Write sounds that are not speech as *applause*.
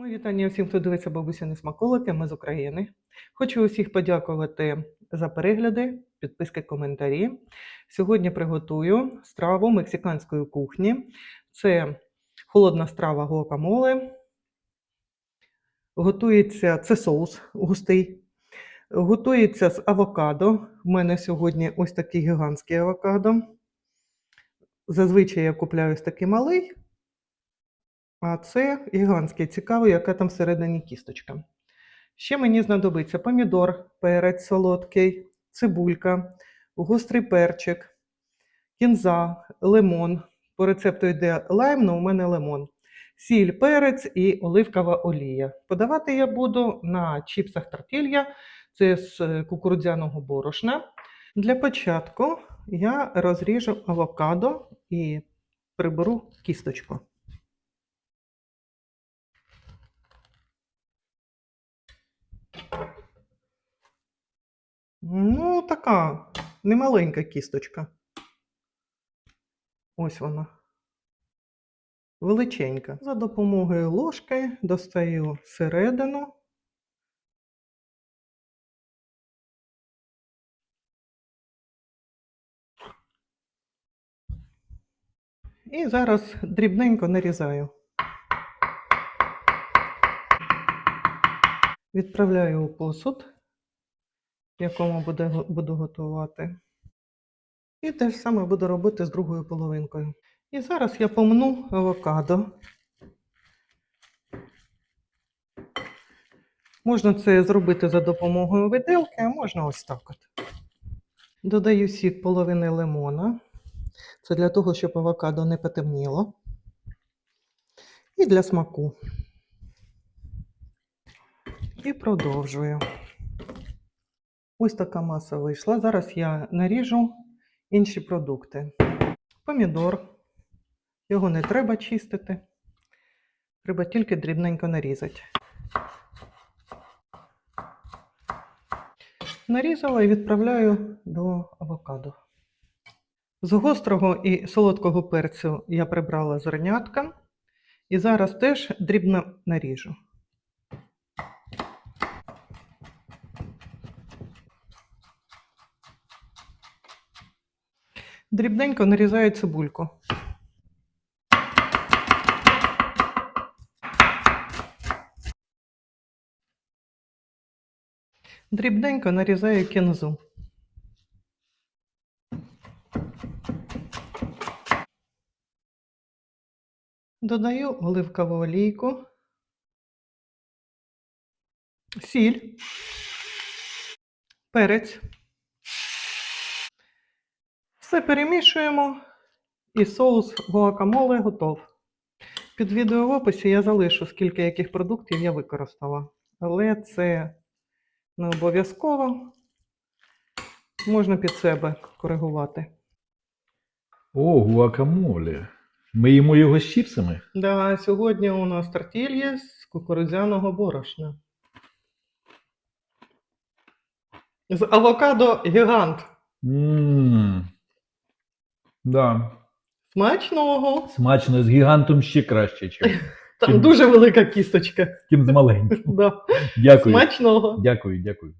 Мої вітання всім, хто дивиться бабусіни смаколики. Ми з України. Хочу усіх подякувати за перегляди, підписки, коментарі. Сьогодні приготую страву мексиканської кухні. Це холодна страва гуакамоле. Готується це соус густий. Готується з авокадо. У мене сьогодні ось такий гігантський авокадо. Зазвичай я купляю ось такий малий. А це гігантський. Цікаво, яка там всередині кісточка. Ще мені знадобиться помідор, перець солодкий, цибулька, гострий перчик, кінза, лимон. По рецепту йде лайм, але у мене лимон. Сіль, перець і оливкова олія. Подавати я буду на чіпсах тортілья, це з кукурудзяного борошна. Для початку я розріжу авокадо і приберу кісточку. Ну, така немаленька кісточка. Ось вона. Величенька. За допомогою ложки достаю середину. І зараз дрібненько нарізаю. Відправляю у посуд в якому буде, буду готувати. І те ж саме буду робити з другою половинкою. І зараз я помну авокадо. Можна це зробити за допомогою виделки, а можна ось так от. Додаю сік половини лимона. Це для того, щоб авокадо не потемніло. І для смаку. І продовжую. Ось така маса вийшла. Зараз я наріжу інші продукти. Помідор. Його не треба чистити. Треба тільки дрібненько нарізати. Нарізала і відправляю до авокадо. З гострого і солодкого перцю я прибрала зернятка. І зараз теж дрібно наріжу. Дрібненько нарізаю цибульку. Дрібненько нарізаю кінзу. Додаю оливкову олійку, сіль, перець. Все перемішуємо і соус гуакамоле готов. Під відео в описі я залишу, скільки яких продуктів я використала. Але це не обов'язково. Можна під себе коригувати. О, гуакамоле. Ми їмо його з чіпсами. Да, сьогодні у нас тортільє з кукурудзяного борошна. З авокадо гігант. Ммм. Да. Смачного. Смачно з гігантом ще краще, чим, Там Чим? дуже велика кісточка. тим з маленьким. *laughs* Да. Дякую. Смачного. Дякую, дякую.